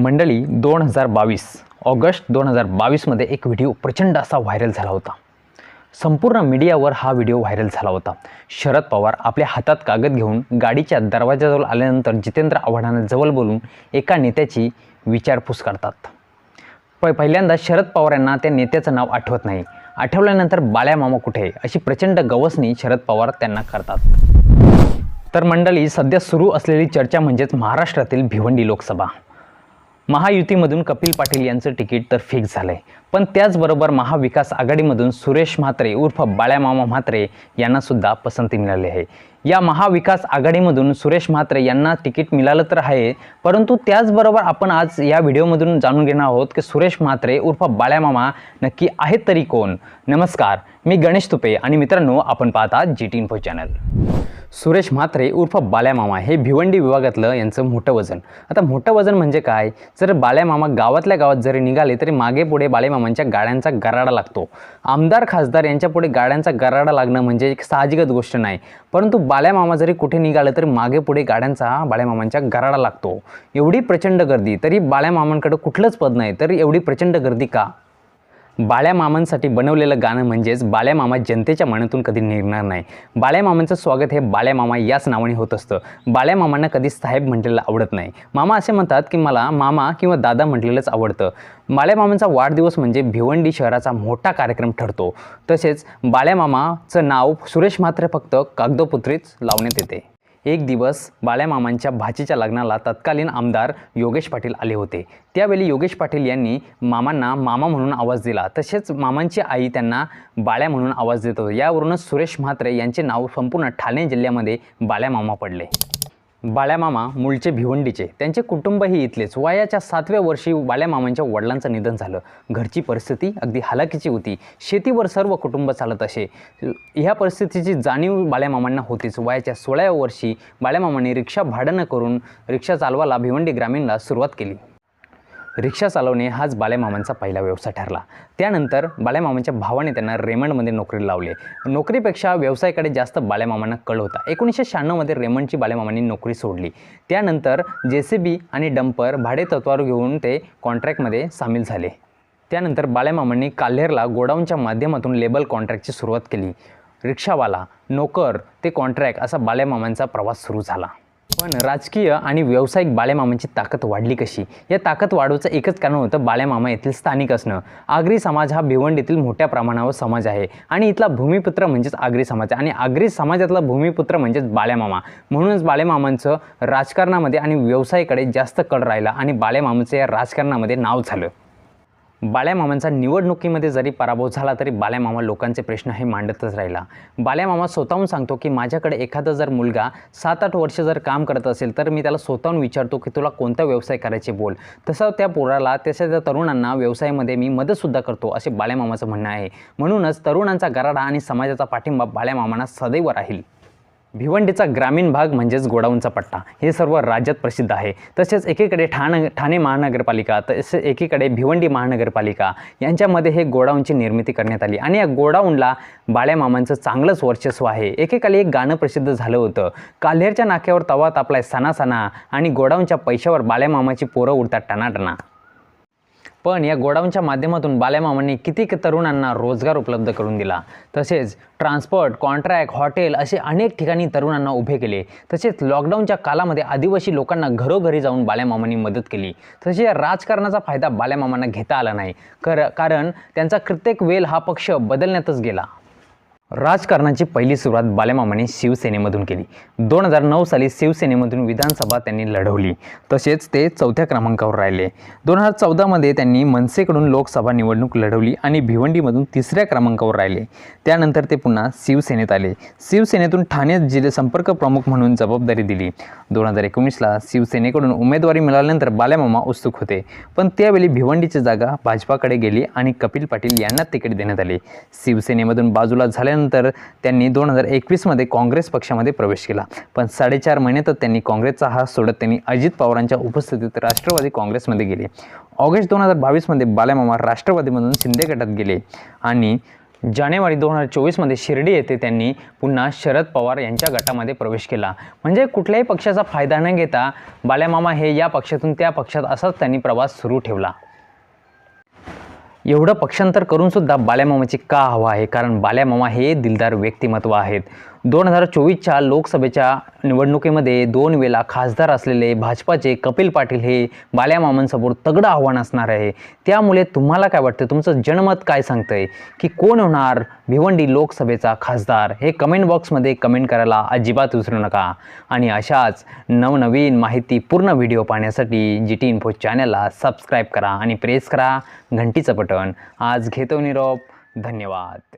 मंडळी दोन हजार बावीस ऑगस्ट दोन हजार बावीसमध्ये एक व्हिडिओ प्रचंड असा व्हायरल झाला होता. संपूर्ण मीडियावर हा व्हिडिओ व्हायरल झाला होता. शरद पवार आपल्या हातात कागद घेऊन गाडीच्या दरवाजाजवळ आल्यानंतर जितेंद्र आव्हाडांना जवळ बोलून एका नेत्याची विचारपूस करतात. प पहिल्यांदा शरद पवार यांना त्या नेत्याचं नाव आठवत नाही. आठवल्यानंतर बाल्या मामा कुठे? आहे अशी प्रचंड गवसणी शरद पवार त्यांना करतात. तर मंडळी सध्या सुरू असलेली चर्चा म्हणजेच महाराष्ट्रातील भिवंडी लोकसभा. महायुतीमधून कपिल पाटील यांचं तिकीट तर फिक्स झालं आहे पण त्याचबरोबर महाविकास आघाडीमधून सुरेश म्हात्रे उर्फ बाळ्यामामा म्हात्रे यांनासुद्धा पसंती मिळाली आहे. या महाविकास आघाडीमधून सुरेश म्हात्रे यांना तिकीट मिळालं तर आहे परंतु त्याचबरोबर आपण आज या व्हिडिओमधून जाणून घेणार आहोत की सुरेश म्हात्रे उर्फ बाळ्यामामा नक्की आहेत तरी कोण? नमस्कार मी गणेश तुपे आणि मित्रांनो आपण पाहता G T info channel Suresh Mhatre उर्फ बाल्यामामा हे भिवंडी विभागातलं यांचं मोठं वजन. आता मोठं वजन म्हणजे काय? जर बाल्यामामा गावातल्या गावात जरी निघाले तरी मागे पुढे बालेमामांच्या गाड्यांचा गराडा लागतो. आमदार खासदार यांच्यापुढे गाड्यांचा गराडा लागणं म्हणजे एक साहजिकच गोष्ट नाही. परंतु बाल्यामामा जरी कुठे निघालं तरी मागे पुढे गाड्यांचा बाल्यामामांच्या गराडा लागतो. एवढी प्रचंड गर्दी तरी बाल्यामामांकडे कुठलंच पद नाही तर एवढी प्रचंड गर्दी का? बाळ्या मामांसाठी बनवलेलं गाणं म्हणजेच बाळ्यामामा जनतेच्या मनातून कधी निघणार नाही. बाळ्यामामांचं स्वागत हे बाळ्या मामा याच नावाने होत असतं. बाळ्या मामांना कधी साहेब म्हटलेलं आवडत नाही. मामा असे म्हणतात की मला मामा किंवा दादा म्हटलेलंच आवडतं. बाळ्या मामांचा वाढदिवस म्हणजे भिवंडी शहराचा मोठा कार्यक्रम ठरतो. तसेच बाळ्या मामाचं नाव सुरेश मात्र फक्त कागदोपुत्रीच लावण्यात येते. एक दिवस बाळ्यामामांच्या भाचीच्या लग्नाला तत्कालीन आमदार योगेश पाटील आले होते. त्यावेळी योगेश पाटील यांनी मामांना मामा म्हणून आवाज दिला. तसेच मामांची आई त्यांना बाळ्या म्हणून आवाज देत होते. यावरूनच सुरेश म्हात्रे यांचे नाव संपूर्ण ठाणे जिल्ह्यामध्ये बाळ्यामामा पडले. बाळ्यामामा मूळचे भिवंडीचे त्यांचे कुटुंबही इथलेच. वयाच्या सातव्या वर्षी बाळ्यामामांच्या वडिलांचं निधन झालं. घरची परिस्थिती अगदी हालाकीची होती. शेतीवर सर्व कुटुंब चालत असे. ह्या परिस्थितीची जाणीव बाळ्यामामांना होतीच. वयाच्या सोळाव्या वर्षी बाळ्यामामांनी रिक्षा भाडं करून रिक्षा चालवायला भिवंडी ग्रामीणला सुरुवात केली. रिक्षा चालवणे हाच बालेमामांचा पहिला व्यवसाय ठरला. त्यानंतर बालेमामांच्या भावाने त्यांना रेमंडमध्ये नोकरी लावले. नोकरीपेक्षा व्यवसायाकडे जास्त बालेमामांना कळ होता. एकोणीसशे शहाण्णवमध्ये रेमंडची बालेमामांनी नोकरी सोडली. त्यानंतर जे सी बी आणि डंपर भाडे तत्वावर घेऊन ते कॉन्ट्रॅक्टमध्ये सामील झाले. त्यानंतर बालेमामांनी काल्हेरला गोडाऊनच्या माध्यमातून लेबल कॉन्ट्रॅक्टची सुरुवात केली. रिक्षावाला नोकर ते कॉन्ट्रॅक्ट असा बालेमामांचा प्रवास सुरू झाला. पण राजकीय आणि व्यावसायिक बाळ्यामामांची ताकद वाढली कशी? या ताकद वाढवचं एकच कारण होतं बाळ्यामामा येथील स्थानिक असणं. आगरी समाज हा भिवंडीतील मोठ्या प्रमाणावर समाज आहे. आणि इथला भूमिपुत्र म्हणजेच आगरी समाज आहे. आणि आगरी समाजातला भूमिपुत्र म्हणजेच बाळ्यामामा म्हणूनच बाळ्यामामांचं राजकारणामध्ये आणि व्यवसायाकडे जास्त कळ राहिला आणि बाळ्यामामाचं या राजकारणामध्ये नाव झालं. बाळ्यामामांचा निवडणुकीमध्ये जरी पराभव झाला तरी बाळ्यामामा लोकांचे प्रश्न हे मांडतच राहिला. बाळ्यामामा स्वतःहून सांगतो की माझ्याकडे एखादा जर मुलगा सात आठ वर्ष जर काम करत असेल तर मी त्याला स्वतःहून विचारतो की तुला कोणता व्यवसाय करायचे बोल? तसं त्या पोराला तशा त्या तरुणांना व्यवसायामध्ये मी मदतसुद्धा करतो असे बाळ्यामामाचं म्हणणं आहे. म्हणूनच तरुणांचा गराडा आणि समाजाचा पाठिंबा बाळ्यामामांना सदैव राहील. भिवंडीचा ग्रामीण भाग म्हणजेच गोडाऊनचा पट्टा. हे सर्व राज्यात प्रसिद्ध आहे. तसेच एकीकडे ठाण ठाणे महानगरपालिका तसेच एकीकडे भिवंडी महानगरपालिका यांच्यामध्ये हे गोडाऊनची निर्मिती करण्यात आली. आणि या गोडाऊनला बाळ्यामामांचं चांगलंच वर्चस्व आहे. एकेकाली एक गाणं प्रसिद्ध झालं होतं. काल्हेरच्या नाक्यावर तवा तापलाय सणा सणा आणि गोडाऊनच्या पैशावर बाळ्यामामाची पोरं उडतात टणाटणा. पण या गोडाऊनच्या माध्यमातून बाल्यामामांनी कितीक तरुणांना रोजगार उपलब्ध करून दिला? तसेच ट्रान्सपोर्ट कॉन्ट्रॅक्ट हॉटेल असे अनेक ठिकाणी तरुणांना उभे केले. तसेच लॉकडाऊनच्या कालामध्ये आदिवासी लोकांना घरोघरी जाऊन बाल्यामामांनी मदत केली. तसे या राजकारणाचा फायदा बाल्यामामांना घेता आला नाही. कर कारण त्यांचा कित्येक वेल हा पक्ष बदलण्यातच गेला. राजकारणाची पहिली सुरुवात बाल्यामामाने शिवसेनेमधून केली. दोन हजार नऊ साली शिवसेनेमधून विधानसभा त्यांनी लढवली. तसेच ते चौथ्या क्रमांकावर राहिले. दोन हजार चौदामध्ये त्यांनी मनसेकडून लोकसभा निवडणूक लढवली आणि भिवंडीमधून तिसऱ्या क्रमांकावर राहिले. त्यानंतर ते पुन्हा शिवसेनेत आले. शिवसेनेतून ठाणे जिल्हे संपर्क प्रमुख म्हणून जबाबदारी दिली. दोन हजार एकोणीसला शिवसेनेकडून उमेदवारी मिळाल्यानंतर बाल्यामामा उत्सुक होते. पण त्यावेळी भिवंडीची जागा भाजपाकडे गेली आणि कपिल पाटील यांना तिकीट देण्यात आले. शिवसेनेमधून बाजूला झाल्यानंतर त्यांनी दोन हजार एकवीसमध्ये काँग्रेस पक्षामध्ये प्रवेश केला. पण साडेचार महिन्यातच त्यांनी काँग्रेसचा हात सोडत त्यांनी अजित पवारांच्या उपस्थितीत राष्ट्रवादी काँग्रेसमध्ये गेले. ऑगस्ट दोन हजार बावीसमध्ये बाल्यामामा राष्ट्रवादीमधून शिंदे गटात गेले आणि जानेवारी दोन हजार चोवीसमध्ये शिर्डी येथे त्यांनी पुन्हा शरद पवार यांच्या गटामध्ये प्रवेश केला. म्हणजे कुठल्याही पक्षाचा फायदा न घेता बाल्यामामा हे या पक्षातून त्या पक्षात असाच त्यांनी प्रवास सुरू ठेवला. एवढं पक्षांतर करूनसुद्धा बाल्यामामाची का हवा आहे? कारण बाल्यामामा हे दिलदार व्यक्तिमत्व आहेत. दोन हजार चोवीसच्या लोकसभेच्या निवडणुकीमध्ये दोन वेळा खासदार असलेले भाजपाचे कपिल पाटील हे बाल्यामामांसमोर तगडं आव्हान असणार आहे. त्यामुळे तुम्हाला काय वाटतं? तुमचं जनमत काय सांगतं आहे की कोण होणार भिवंडी लोकसभेचा खासदार? हे कमेंट बॉक्समध्ये कमेंट करायला अजिबात विसरू नका. आणि अशाच नवनवीन माहिती पूर्ण व्हिडिओ पाहण्यासाठी जी टी इन्फो चॅनलला सबस्क्राईब करा आणि प्रेस करा घंटीचं बटन. आज घेतो निरोप. धन्यवाद.